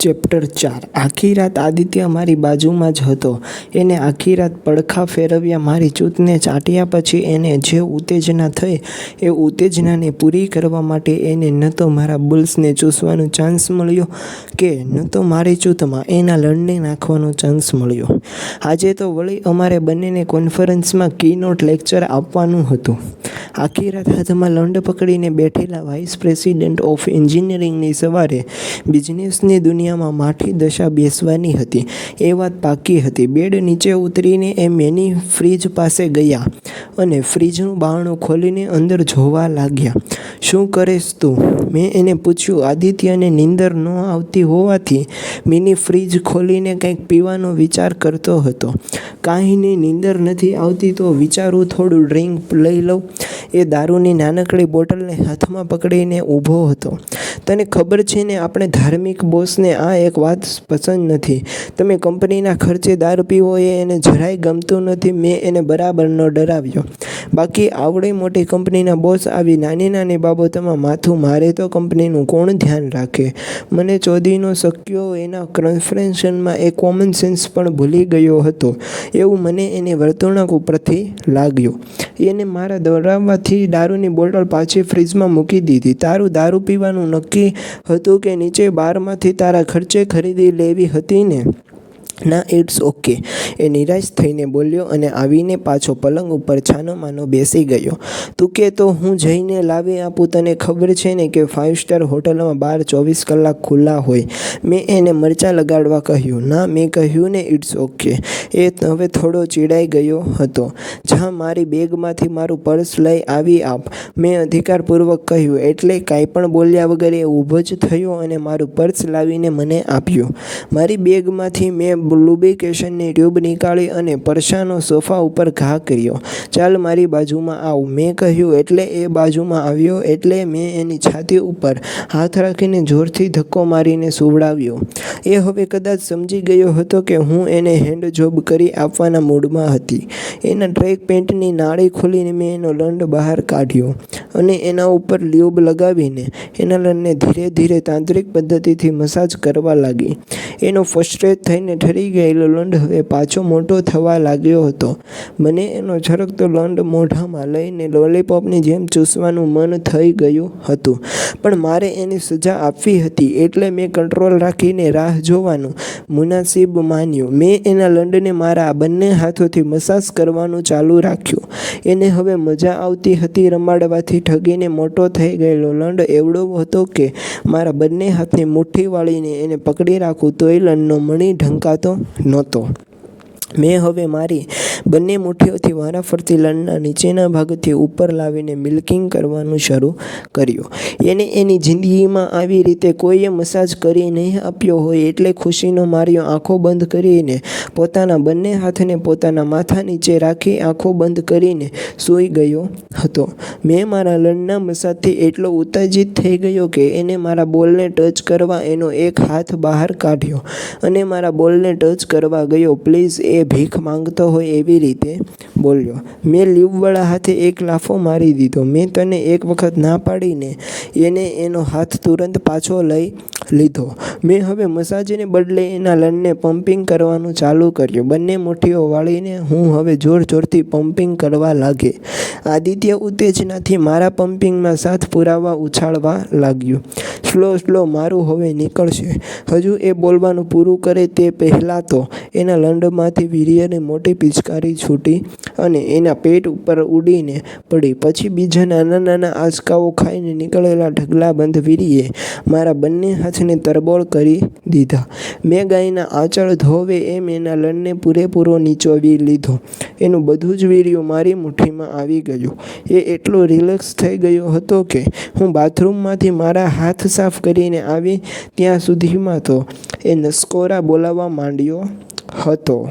Chapter ચાર. આખી રાત આદિત્ય મારી બાજુમાં જ હતો. એને આખી રાત પડખા ફેરવ્યા. મારી ચૂતને ચાટ્યા પછી એને જે ઉત્તેજના થઈ એ ઉત્તેજનાને પૂરી કરવા માટે એને ન તો મારા બુલ્સને ચૂસવાનો ચાન્સ મળ્યો કે ન તો મારી ચૂતમાં એના લણને નાખવાનો ચાન્સ મળ્યો. આજે તો વળી અમારે બંનેને કોન્ફરન્સમાં કીનોટ લેક્ચર આપવાનું હતું. આખી રાત હાથમાં લંડ પકડીને બેઠેલા વાઇસ પ્રેસિડેન્ટ ઓફ એન્જિનિયરિંગની સવારે બિઝનેસની દુનિયામાં માઠી દશા બેસવાની હતી. એ વાત પાકી હતી. બેડ નીચે ઉતરીને એ મેની ફ્રીજ પાસે ગયા અને ફ્રીજનું બારણું ખોલીને અંદર જોવા લાગ્યા. શું કરેશ તું? મેં એને પૂછ્યું, આદિત્યને નીંદર ન આવતી હોવાથી મિની ફ્રીજ ખોલીને કંઈક પીવાનો વિચાર કરતો હતો. કાંઈની નીંદર નથી આવતી તો વિચારું થોડું ડ્રિંક લઈ લઉં. એ દારૂની નાનકડી બોટલને હાથમાં પકડીને ઊભો હતો. તને ખબર છે ને, આપણે ધાર્મિક બોસને આ એક વાત પસંદ નથી. તમે કંપનીના ખર્ચે દારૂ પીવો એ એને જરાય ગમતું નથી. મેં એને બરાબરનો ડરાવ્યો. બાકી આવડી મોટી કંપનીના બોસ આવી નાની નાની બાબતોમાં માથું મારે તો કંપનીનું કોણ ધ્યાન રાખે? મને ચોદીનો શક્યો એના કન્ફરેન્શનમાં એ કોમન સેન્સ પણ ભૂલી ગયો હતો. એવું મને એની વર્તણૂક ઉપરથી લાગ્યું. એને મારા દોડાવવાથી દારૂની બોટલ પાછી ફ્રીજમાં મૂકી દીધી. તારું દારૂ પીવાનું નક્કી હતું કે નીચે બારમાંથી તારા ખર્ચે ખરીદી લેવી હતી ને? ના ઇટ્સ ઓકે એ નિરાશ થઈને બોલ્યો અને આવીને પાછો પલંગ ઉપર છાનો માનો બેસી ગયો. તું કે તો હું જઈને લાવી આપું, તને ખબર છે ને કે ફાઇવ સ્ટાર હોટલમાં બાર ચોવીસ કલાક ખુલ્લા હોય. મેં એને મરચાં લગાડવા કહ્યું. ના, મેં કહ્યું ને ઇટ્સ ઓકે એ હવે થોડો ચીડાઈ ગયો હતો. જા, મારી બેગમાંથી મારું પર્સ લઈ આવી આપ. મેં અધિકારપૂર્વક કહ્યું. એટલે કાંઈ પણ બોલ્યા વગર એ ઊભો જ થયો અને મારું પર્સ લાવીને મને આપ્યું. મારી બેગમાંથી મેં લુબ્રિકેશનની ટ્યુબ નીકાળી અને પરસાનો સોફા ઉપર ઘા કર્યો. ચાલ મારી બાજુમાં આવ. મેં કહ્યું, એટલે એ બાજુમાં આવ્યો, એટલે મેં એની છાતી ઉપર હાથ રાખીને જોરથી ધક્કો મારીને સુવડાવ્યો. એ હવે કદાચ સમજી ગયો હતો કે હું એને હેન્ડ જોબ કરી આપવાના મૂડમાં હતી. એના ટ્રેક પેન્ટની નાળી ખોલીને મેં એનો લંડ બહાર કાઢ્યો અને એના ઉપર લ્યુબ લગાવીને એના લંડને ધીરે ધીરે તાંત્રિક પદ્ધતિથી મસાજ કરવા લાગી. એનો ફ્રસ્ટ્રેટ થઈને ઠરી ગયેલો લંડ હવે પાછો મોટો થવા લાગ્યો હતો. મને એનો છરકતો લંડ મોઢામાં લઈને લોલીપોપની જેમ ચૂસવાનું મન થઈ ગયું હતું. પણ મારે એની સજા આપવી હતી એટલે મેં કંટ્રોલ રાખીને રાહ જોવાનું મુનાસિબ માન્યું. મેં એના લંડને મારા બંને હાથોથી મસાજ કરવાનું ચાલુ રાખ્યું. એને હવે મજા આવતી હતી રમાડવાથી ઠગીને મોટો થઈ ગયેલો લંડ એવડો હતો કે મારા બંને હાથની મુઠ્ઠી વાળીને એને પકડી રાખું તોય લણનો મણી ઢંકાતો નહોતો. મેં હવે મારી બંને મુઠ્ઠીઓથી વારાફરતી લંડના નીચેના ભાગથી ઉપર લાવીને મિલ્કિંગ કરવાનું શરૂ કર્યું. એને એની જિંદગીમાં આવી રીતે કોઈએ મસાજ કરી નહીં આપ્યો હોય એટલે ખુશીનો માર્યો આંખો બંધ કરીને પોતાના બંને હાથને પોતાના માથા નીચે રાખી આંખો બંધ કરીને સૂઈ ગયો હતો. મેં મારા લંડના મસાજથી એટલો ઉત્તેજિત થઈ ગયો કે એને મારા બોલને ટચ કરવા એનો એક હાથ બહાર કાઢ્યો અને મારા બોલને ટચ કરવા ગયો. પ્લીઝ એ ભીખ માંગતો હોય એવી રીતે બોલ્યો. મેં લીવવાળા હાથે એક લાફો મારી દીધો. મેં તને એક વખત ના પાડીને એને એનો હાથ તુરંત પાછો લઈ લીધો. મેં હવે મસાજને બદલે એના લંડને પમ્પિંગ કરવાનું ચાલુ કર્યું. બંને મુઠ્ઠીઓ વાળીને હું હવે જોર જોરથી પમ્પિંગ કરવા લાગે. આદિત્ય ઉત્તેજનાથી મારા પમ્પિંગમાં સાથ પુરાવા ઉછાળવા લાગ્યું. સ્લો સ્લો, મારું હવે નીકળશે. હજુ એ બોલવાનું પૂરું કરે તે પહેલાં તો એના લંડમાંથી વીર્યની મોટી પિચકારી છૂટી અને એના પેટ ઉપર ઉડીને પડી. પછી બીજા નાના નાના આંચકાઓ ખાઈને નીકળેલા ઢગલાબંધ વીર્યે મારા બંને હાથને તરબોળ કરી દીધા. મેં ગાયના આંચળ ધોવે એમ એના લણને પૂરેપૂરો નીચોવી લીધો. એનું બધું જ વીર્યું મારી મુઠ્ઠીમાં આવી ગયું. એ એટલો રિલેક્સ થઈ ગયો હતો કે હું બાથરૂમમાંથી મારા હાથ સાફ કરીને આવી ત્યાં સુધીમાં તો એ નસકોરા બોલાવવા માંડ્યો હતો.